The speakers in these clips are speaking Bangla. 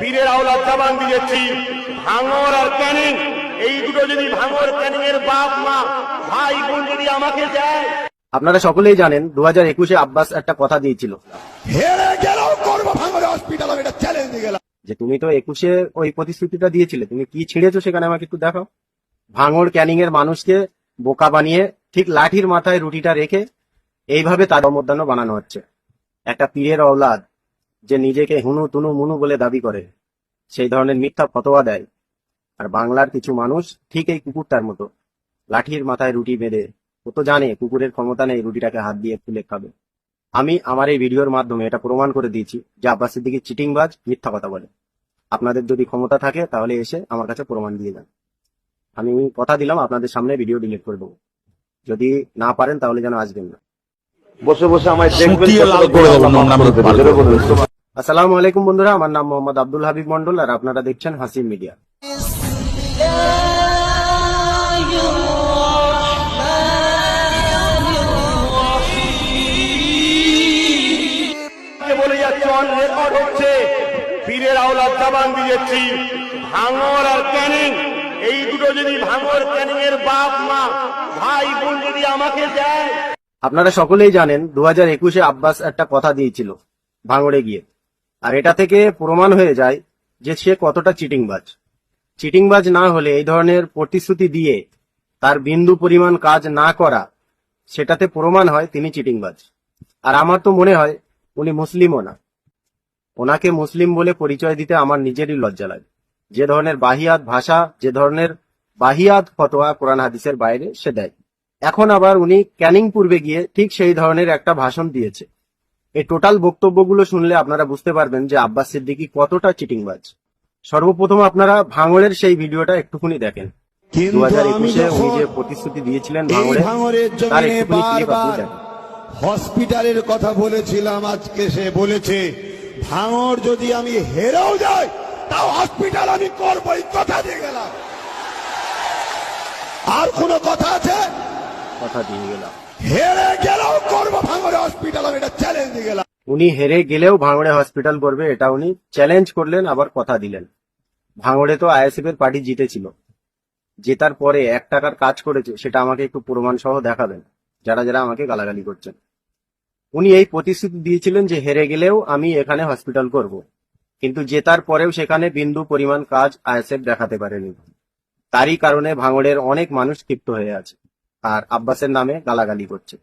পীরের আওলাদ জবান দিয়েছি। ভাঙর আর ক্যানিং। এই দুটো যদি ভাঙর ক্যানিং এর বাপ মা ভাই বোন যদি আমাকে দেয়। আপনারা সকলেই জানেন দু হাজার একুশে আব্বাস একটা কথা দিয়েছিল। হেরে গেলেও করব ভাঙরে হসপিটাল আমি এটা চ্যালেঞ্জ গেলাম যে তুমি তো একুশে ওই প্রতিশ্রুতিটা দিয়েছিলে তুমি কি ছিঁড়েছো সেখানে আমাকে একটু দেখাও? ভাঙড় ক্যানিং এর মানুষকে বোকা বানিয়ে ঠিক লাঠির মাথায় রুটিটা রেখে এইভাবে তার মধ্যাহ্ন বানানো হচ্ছে। একটা পীরের অওলাদ যে নিজেকে হুনু তুনু মুনু বলে দাবি করে সেই ধরনের মিথ্যা ফতোয়া দেয়। আর বাংলার কিছু মানুষ ঠিক এই কুকুরটার মতো লাঠির মাথায় রুটি বেঁধে ও তো জানে কুকুরের ক্ষমতা নেই রুটিটাকে হাত দিয়ে ফুলে খাবে। আমি আমার এই ভিডিওর মাধ্যমে এটা প্রমাণ করে দিয়েছি যে আব্বাস সিদ্দিকি চিটিংবাজ মিথ্যা কথা বলে। আপনাদের যদি ক্ষমতা থাকে তাহলে এসে আমার কাছে প্রমাণ দিয়ে যান। আমি কথা দিলাম আপনাদের সামনে ভিডিও ডিলিট করে দেবো। যদি না পারেন তাহলে যেন আসবেন না। বসে বসে আমায় দেখবেন আসসালামু আলাইকুম বন্ধুরা আমার নাম মোহাম্মদ আব্দুল হাবিব মন্ডল আর আপনারা দেখছেন হাসিম মিডিয়া। বলে যাচ্ছে রেকর্ড হচ্ছে। পীরের আওলাদ জবান দিয়েছি। ভাঙর আর ক্যানিং এই দুটো যদি ভাঙর ক্যানিং এর বাপ মা ভাই বোন যদি আমাকে দেয়। আপনারা সকলেই জানেন দু হাজার একুশে আব্বাস একটা কথা দিয়েছিল ভাঙড়ে গিয়ে। আর এটা থেকে প্রমাণ হয়ে যায় যে সে কতটা চিটিংবাজ। চিটিংবাজ না হলে এই ধরনের প্রতিশ্রুতি দিয়ে তার বিন্দু পরিমাণ কাজ না করা, সেটাতে প্রমাণ হয় তিনি চিটিংবাজ। আর আমার তো মনে হয় উনি মুসলিমও না। ওনাকে মুসলিম বলে পরিচয় দিতে আমার নিজেরই লজ্জা লাগে। যে ধরনের বাহিয়াত ভাষা, যে ধরনের বাহিয়াত ফতোয়া কোরআন হাদিসের বাইরে সে দেয়। এখন আবার উনি ক্যানিং পূর্বে গিয়ে ঠিক সেই ধরনের একটা ভাষণ দিয়েছে। এই টোটাল বক্তব্যগুলো শুনলে আপনারা বুঝতে পারবেন যে আব্বাস সিদ্দিকী কতটা চিটিংবাজ। সর্বপ্রথম আপনারা ভাঙড়ের সেই ভিডিওটা একটুখানি দেখেন। দু হাজার একুশে উনি যে প্রতিশ্রুতি দিয়েছিলেন ভাঙড়ে তার একটুখানি ক্লিপ আপনি দেখেন। হসপিটালের কথা বলেছিলাম আজকে সে বলেছে ভাঙর যদি আমি হেরেও যাই তাও হসপিটাল আমি করবই। কথা দিয়ে গেলাম। আর কোনো কথা আছে? কথা দিয়ে গেলাম। হেরে গেলেও করব ভাঙরে হসপিটাল আমি এটা চ্যালেঞ্জ গেলাম। উনি হেরে গেলেও ভাঙড়ে হসপিটাল করবে, এটা উনি চ্যালেঞ্জ করলেন, আবার কথা দিলেন। ভাঙড়ে তো আইএসএফ এর পার্টি জিতেছিল। জেতার পরে এক টাকার কাজ করেছে, সেটা আমাকে একটু প্রমাণ সহ দেখাবেন। যারা যারা আমাকে গালাগালি করছেন। উনি এই প্রতিশ্রুতি দিয়েছিলেন যে হেরে গেলেও আমি এখানে হসপিটাল করব। কিন্তু জেতার পরেও সেখানে বিন্দু, পরিমাণ কাজ আইএসএফ দেখাতে পারেনি। তারই কারণে ভাঙড়ের অনেক মানুষ ক্ষিপ্ত হয়ে আছে। আর আব্বাসের নামে গালাগালি করছে।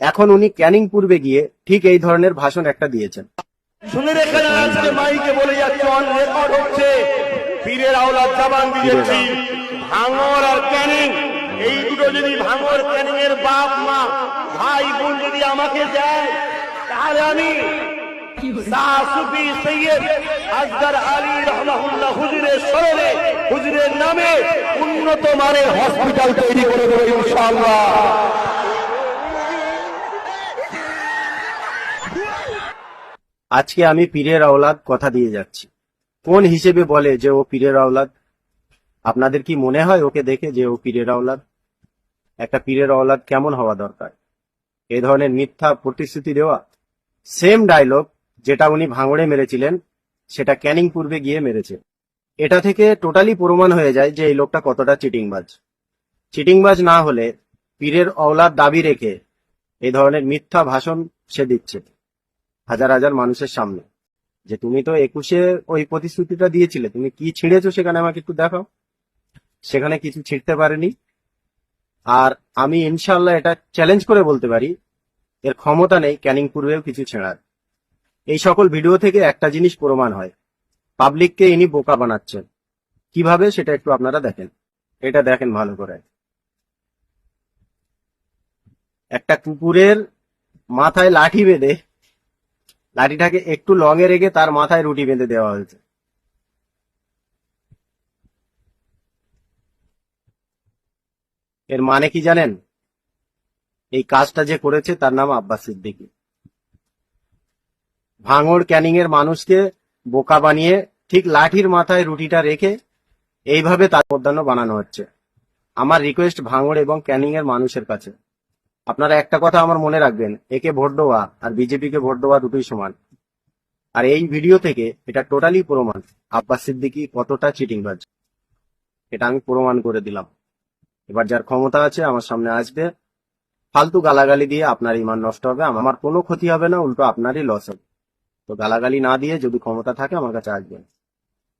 এখন উনি ক্যানিং পূর্বে গিয়ে ঠিক এই ধরনের ভাষণ একটা দিয়েছেন। শুনে রেখে আজকে মাইকে বলে যাচ্ছে অন রেকর্ড হচ্ছে। পীরের আওলাদ জবান দিয়েছি ভাঙর আর ক্যানিং এই দুটো যদি ভাঙর ক্যানিং এর বাপ মা ভাই বোন যদি আমাকে দেয় তাহলে আমি নামে উন্নত মানের হসপিটাল তৈরি করে দেবো আজকে আমি পীরের আওলাদ কথা দিয়ে যাচ্ছি। কোন হিসেবে বলে যে ও পীরের আওলাদ? আপনাদের কি মনে হয় ওকে দেখে যে ও পীরের আওলাদ? একটা পীরের আওলাদ কেমন হওয়া দরকার? এই ধরনের মিথ্যা প্রতিশ্রুতি দেওয়া? সেম ডায়লগ যেটা উনি ভাঙড়ে মেরেছিলেন, সেটা ক্যানিং পূর্বে গিয়ে মেরেছে। এটা থেকে টোটালি প্রমাণ হয়ে যায় যে এই লোকটা কতটা চিটিংবাজ। চিটিংবাজ না হলে পীরের অওলার দাবি রেখে এই ধরনের মিথ্যা ভাষণ সে দিচ্ছে হাজার হাজার মানুষের সামনে। যে তুমি তো একুশে ওই প্রতিশ্রুতিটা দিয়েছিলে, তুমি কি ছিঁড়েছো সেখানে আমাকে একটু দেখাও। সেখানে কিছু ছিঁড়তে পারেনি। আর আমি ইনশাল্লাহ এটা চ্যালেঞ্জ করে বলতে পারি, এর ক্ষমতা নেই ক্যানিং পূর্বেও কিছু ছেঁড়ার। এই সকল ভিডিও থেকে একটা জিনিস প্রমাণ হয়। পাবলিককে ইনি বোকা বানাচ্ছেন। কীভাবে সেটা একটু আপনারা দেখেন। এটা দেখেন ভালো করে। একটা কুকুরের মাথায় লাঠি বেঁধে, লাঠিটাকে একটু লং এ রেখে তার মাথায় রুটি বেঁধে দেওয়া হয়েছে। এর মানে কি জানেন? এই কাজটা যে করেছে তার নাম আব্বাস সিদ্দিকী। ভাঙড় ক্যানিং এর মানুষকে বোকা বানিয়ে ঠিক লাঠির মাথায় রুটিটা রেখে এইভাবে তার মধ্যাহ্ন বানানো হচ্ছে। আমার রিকোয়েস্ট ভাঙড় এবং ক্যানিং এর মানুষের কাছে। আপনারা একটা কথা আমার মনে রাখবেন, একে ভোট দেওয়া আর বিজেপিকে ভোট দেওয়া দুটোই সমান। আর এই ভিডিও থেকে এটা টোটালি প্রমাণ, আব্বাস সিদ্দিকি কতটা চিটিংবাজ এটা আমি প্রমাণ করে দিলাম। এবার যার ক্ষমতা আছে আমার সামনে আসবে। ফালতু গালাগালি দিয়ে আপনার ইমান নষ্ট হবে, আমার কোনো ক্ষতি হবে না, উল্টো আপনারই লস হবে। তো গালাগালি না দিয়ে যদি ক্ষমতা থাকে আমার কাছে আসবেন।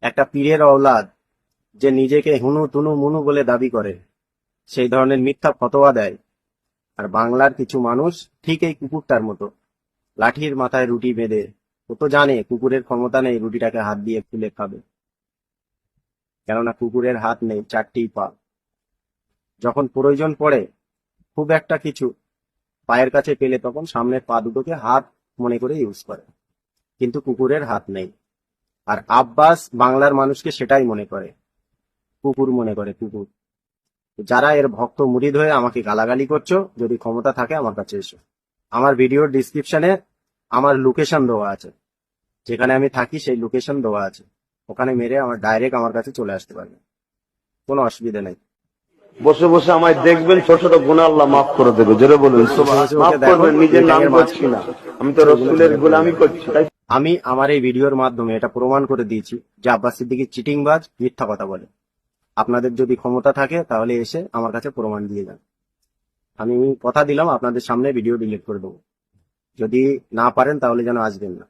একটা পীরের অওলাদ যে নিজেকে হুনু তুনু মুনু বলে দাবি করে, সেই ধরনের মিথ্যা ফতোয়া দেয়। আর বাংলার কিছু মানুষ ঠিক এই কুকুরটার মতো, লাঠির মাথায় রুটি বেঁধে, ও তো জানে কুকুরের ক্ষমতা নেই, রুটিটাকে হাত দিয়ে ফুলে খাবে। কেননা কুকুরের হাত নেই, চারটি পা। যখন প্রয়োজন পড়ে, খুব একটা কিছু পায়ের কাছে পেলে তখন সামনের পা দুটোকে হাত মনে করে ইউজ করে। কিন্তু কুকুরের হাত নেই। আর আব্বাস বাংলার মানুষকে সেটাই মনে করে। কুকুর মনে করে কুকুর। যারা এর ভক্ত মুরিদ হয়ে আমাকে গালাগালি করছ যদি ক্ষমতা থাকে আমার কাছে এসো। আমার ভিডিওর ডিসক্রিপশনে আমার লোকেশন দেওয়া আছে। যেখানে আমি থাকি সেই লোকেশন দেওয়া আছে। ওখানে মেরে আমার ডাইরেক্ট আমার কাছে চলে আসতে পারবে। কোনো অসুবিধা নেই। বসে বসে আমায় দেখবেন ছোট ছোট গুণা আল্লাহ মাফ করে দেবে। বলুন। দেখো, করবেন নিজের নাম করছি না। আমি তো রসুলের গোলামি করছি তাই আমি আমার এই ভিডিওর মাধ্যমে এটা প্রমাণ করে দিয়েছি যে আব্বাস সিদ্দিকি চিটিংবাজ মিথ্যা কথা বলে। আপনাদের যদি ক্ষমতা থাকে, তাহলে এসে আমার কাছে প্রমাণ দিয়ে যান। আমি কথা দিলাম, আপনাদের সামনে ভিডিও ডিলিট করে দেবো। যদি না পারেন, তাহলে যেন আসবেন না।